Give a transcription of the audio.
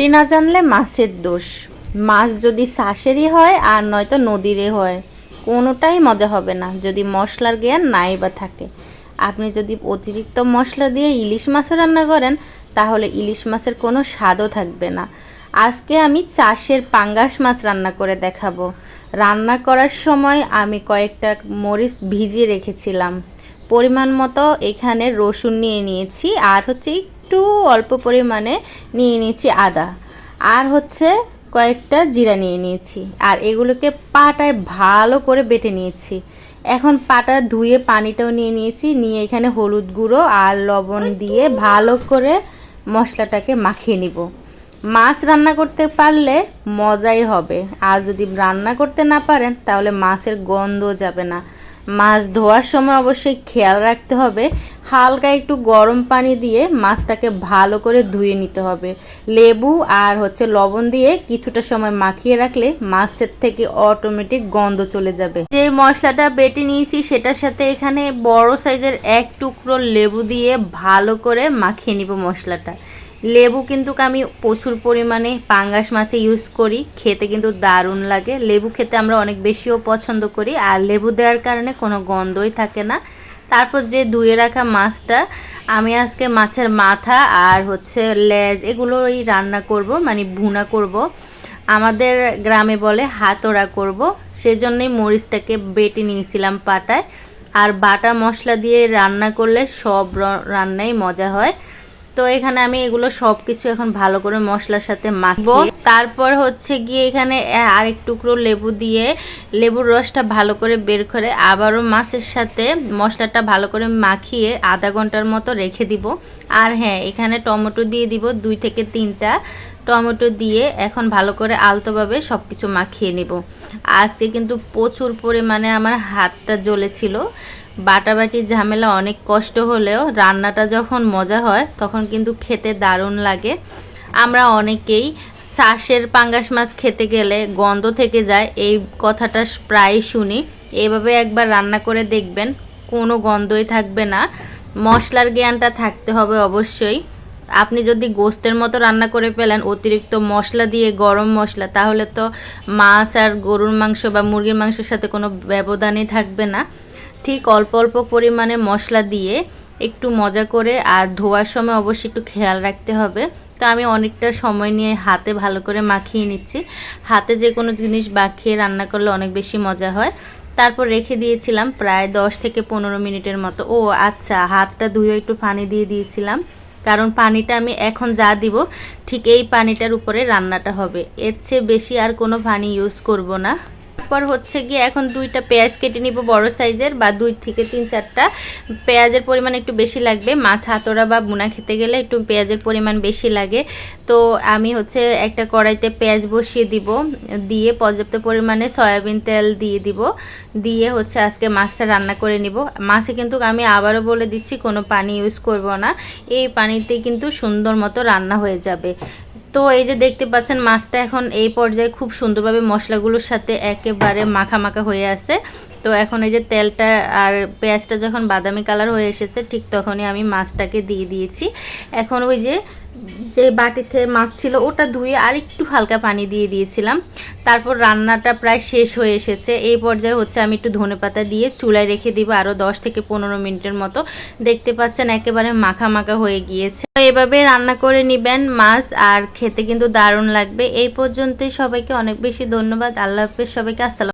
গুনতি না জানলে মাছের দোষ। মাছ যদি শ্বাসেরই হয় আর নয়তো নদীরই হয়, কোনোটাই মজা হবে না যদি মশলার জ্ঞান নাই বা থাকে। আপনি যদি অতিরিক্ত মশলা দিয়ে ইলিশ মাছও রান্না করেন, তাহলে ইলিশ মাছের কোনো স্বাদও থাকবে না। আজকে আমি চাষের পাঙ্গাস মাছ রান্না করে দেখাবো। রান্না করার সময় আমি কয়েকটা মরিচ ভিজিয়ে রেখেছিলাম। পরিমাণ মতো এখানে রসুন নিয়ে নিয়েছি, আর হচ্ছে একটু অল্প পরিমাণে নিয়ে নিয়েছি আদা। আর হচ্ছে কয়েকটা জিরা নিয়ে নিয়েছি। আর এগুলোকে পাটায় ভালো করে বেটে নিয়েছি। এখন পাটা ধুয়ে পানিটাও নিয়ে নিয়েছি। নিয়ে এখানে হলুদ গুঁড়ো আর লবণ দিয়ে ভালো করে মশলাটাকে মাখিয়ে নিব। মাছ রান্না করতে পারলে মজাই হবে। আর যদি রান্না করতে না পারেন, তাহলে মাছের গন্ধ যাবে না। মাছ ধোয়ার সময় অবশ্যই খেয়াল রাখতে হবে। হালকা একটু গরম পানি দিয়ে মাছটাকে ভালো করে ধুয়ে নিতে হবে। লেবু আর হচ্ছে লবণ দিয়ে কিছুটা সময় মাখিয়ে রাখলে মাছের থেকে অটোমেটিক গন্ধ চলে যাবে। যে মশলাটা বেটে নিয়েছি সেটার সাথে এখানে বড় সাইজের এক টুকরো লেবু দিয়ে ভালো করে মাখিয়ে নিব মশলাটা। লেবু কিন্তু আমি প্রচুর পরিমাণে পাঙ্গাস মাছে ইউজ করি, খেতে কিন্তু দারুণ লাগে। লেবু খেতে আমরা অনেক বেশিও পছন্দ করি, আর লেবু দেওয়ার কারণে কোনো গন্ধই থাকে না। তারপর যে ধুয়ে রাখা মাছটা, আমি আজকে মাছের মাথা আর হচ্ছে লেজ এগুলোই রান্না করব মানে ভুনা করব। আমাদের গ্রামে বলে হাতড়া করব, সেজন্যই মরিচটাকে বেটে নিয়েছিলাম পাটায়। আর বাটা মশলা দিয়ে রান্না করলে সব রান্নাই মজা হয়। তো এখানে আমি এগুলো সব কিছু এখন ভালো করে মশলার সাথে মাখবো। তারপর হচ্ছে গিয়ে এখানে আরেক টুকরো লেবু দিয়ে লেবুর রসটা ভালো করে বের করে আবারও মাছের সাথে মশলাটা ভালো করে মাখিয়ে আধা ঘণ্টার মতো রেখে দিব। আর হ্যাঁ এখানে টমেটো দিয়ে দিব দুই থেকে তিনটা। টমেটো দিয়ে এখন ভালো করে আলতোভাবে সব কিছু মাখিয়ে নেব। আজকে কিন্তু প্রচুর পরিমাণে আমার হাতটা জ্বলেছিল। বাটাবাটি ঝামেলা অনেক কষ্ট হলেও রান্নাটা যখন মজা হয়, তখন কিন্তু খেতে দারুণ লাগে। আমরা অনেকেই চাষের পাঙ্গাস মাছ খেতে গেলে গন্ধ থেকে যায়, এই কথাটা প্রায় শুনি। এভাবে একবার রান্না করে দেখবেন, কোনো গন্ধই থাকবে না। মশলার জ্ঞানটা থাকতে হবে অবশ্যই। আপনি যদি গোস্তের মতো রান্না করে ফেলেন, অতিরিক্ত মশলা দিয়ে গরম মশলা, তাহলে তো মাছ আর গরুর মাংস বা মুরগির মাংসের সাথে কোনো ব্যবধানই থাকবে না। ঠিক অল্প অল্প পরিমাণে মশলা দিয়ে একটু মজা করে আর ধোয়ার সময় অবশ্যই একটু খেয়াল রাখতে হবে। তো আমি অনেকটা সময় নিয়ে হাতে ভালো করে মাখিয়ে নিচ্ছি। হাতে যে কোনো জিনিস মাখিয়ে রান্না করলে অনেক বেশি মজা হয়। তারপর রেখে দিয়েছিলাম প্রায় দশ থেকে পনেরো মিনিটের মতো। ও আচ্ছা হাতটা ধুয়ে একটু পানি দিয়ে দিয়েছিলাম। কারণ পানিটা আমি এখন যা দিব, ঠিক এই পানিটার উপরে রান্নাটা হবে। এর চেয়ে বেশি আর কোনো পানি ইউজ করব না। তারপর হচ্ছে গিয়ে এখন দুইটা পেঁয়াজ কেটে নিব বড় সাইজের বা দুই থেকে তিন চারটা। পেঁয়াজের পরিমাণ একটু বেশি লাগবে। মাছ, হাতড়া বা বুনা খেতে গেলে একটু পেঁয়াজের পরিমাণ বেশি লাগে। তো আমি হচ্ছে একটা কড়াইতে পেঁয়াজ বসিয়ে দিব। দিয়ে পর্যাপ্ত পরিমাণে সয়াবিন তেল দিয়ে দিব। দিয়ে হচ্ছে আজকে মাছটা রান্না করে নিব। মাছে কিন্তু আমি আবারও বলে দিচ্ছি, কোনো পানি ইউজ করব না। এই পানিতে কিন্তু সুন্দর মতো রান্না হয়ে যাবে। তো এই যে দেখতে পাচ্ছেন, মাছটা এখন এই পর্যায়ে খুব সুন্দরভাবে মশলাগুলোর সাথে একেবারে মাখা মাখা হয়ে আসে তো এখন এই যে তেলটা আর পেঁয়াজটা যখন বাদামি কালার হয়ে এসেছে, ঠিক তখনই আমি মাছটাকে দিয়ে দিয়েছি। এখন ওই যে যে বাটিতে মাছ ছিল ওটা ধুয়ে আর একটু হালকা পানি দিয়ে দিয়েছিলাম। তারপর রান্নাটা প্রায় শেষ হয়ে এসেছে। এই পর্যায়ে হচ্ছে আমি একটু ধনেপাতা দিয়ে চুলায় রেখে দিব আরও দশ থেকে পনেরো মিনিটের মতো। দেখতে পাচ্ছেন একেবারে মাখা মাখা হয়ে গিয়েছে। এভাবে রান্না করে নেবেন মাছ আর খেতে কিন্তু দারুণ লাগবে। এই পর্যন্তই সবাইকে অনেক বেশি ধন্যবাদ। আল্লাহ হাফেজ সবাইকে আসসালাম।